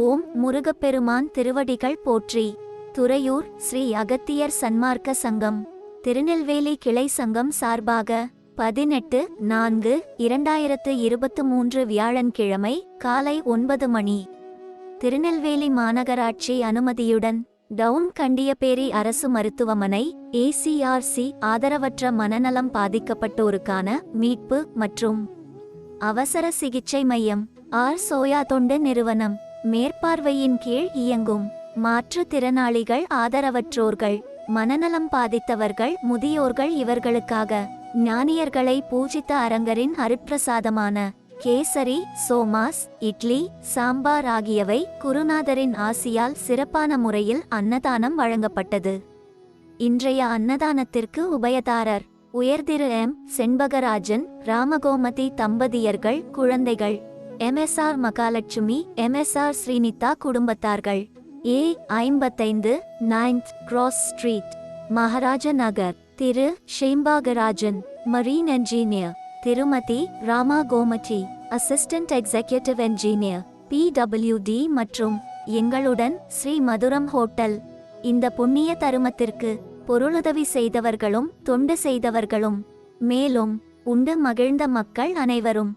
ஓம் முருகப்பெருமான் திருவடிகள் போற்றி. துறையூர் ஸ்ரீ அகத்தியர் சன்மார்க்க சங்கம். திருநெல்வேலி கிளை சங்கம் சார்பாக பதினெட்டு நான்கு இரண்டாயிரத்து இருபத்து மூன்று வியாழன்கிழமை காலை ஒன்பது மணி. திருநெல்வேலி மாநகராட்சி அனுமதியுடன் டவுன் கண்டியபேரி அரசு மருத்துவமனை ஏசிஆர்சி ஆதரவற்ற மனநலம் பாதிக்கப்பட்டோருக்கான மீட்பு மற்றும் அவசர சிகிச்சை மையம் ஆர் சோயா தொண்டு நிறுவனம். மேற்பார்வையின் கீழ் இயங்கும். மாற்றுத்திறனாளிகள் ஆதரவற்றோர்கள் மனநலம் பாதித்தவர்கள் முதியோர்கள் இவர்களுக்காக. ஞானியர்களை பூஜித்த அரங்கரின் அருட்பிரசாதமான கேசரி சோமாஸ் இட்லி சாம்பார் ஆகியவை குருநாதரின் ஆசியால் சிறப்பான முறையில் அன்னதானம் வழங்கப்பட்டது. இன்றைய அன்னதானத்திற்கு உபயதாரர் உயர்திரு எம். செண்பகராஜன் ராமகோமதி தம்பதியர்கள் குழந்தைகள் எம்எஸ்ஆர் மகாலட்சுமி எம்எஸ்ஆர் ஸ்ரீனிதா குடும்பத்தார்கள். ஏ ஐம்பத்தைந்து ninth cross street Maharaja Nagar Thiru Shenbagarajan marine engineer Thirumathi Rama Gomathi assistant executive engineer PWD மற்றும் எங்களுடன் ஸ்ரீ மதுரம் ஹோட்டல். இந்த புண்ணிய தருமத்திற்கு பொருளுதவி செய்தவர்களும் தொண்டு செய்தவர்களும். மேலும் உண்டு மகிழ்ந்த மக்கள் அனைவரும்.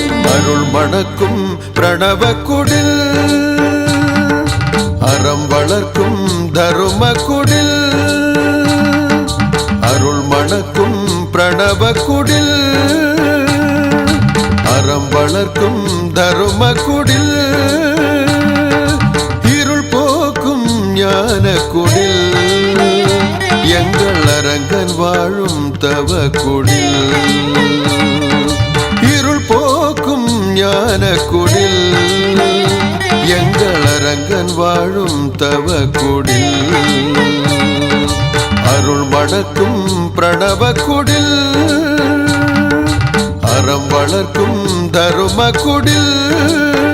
அருள் மணக்கும் பிரணவ குடில். அறம் வளர்க்கும் தரும குடில். அருள் மணக்கும் பிரணவ குடில். அறம் வளர்க்கும் தரும குடில். இருள் போக்கும் ஞான குடில். எங்கள் அரங்கன் வாழும் தவ குடில். இருள் ஞான குடில். எங்கள் அரங்கன் வாழும் தவ குடில். அருள் மணக்கும் பிரணவ குடில். அறம் வளர்க்கும் தரும குடில்.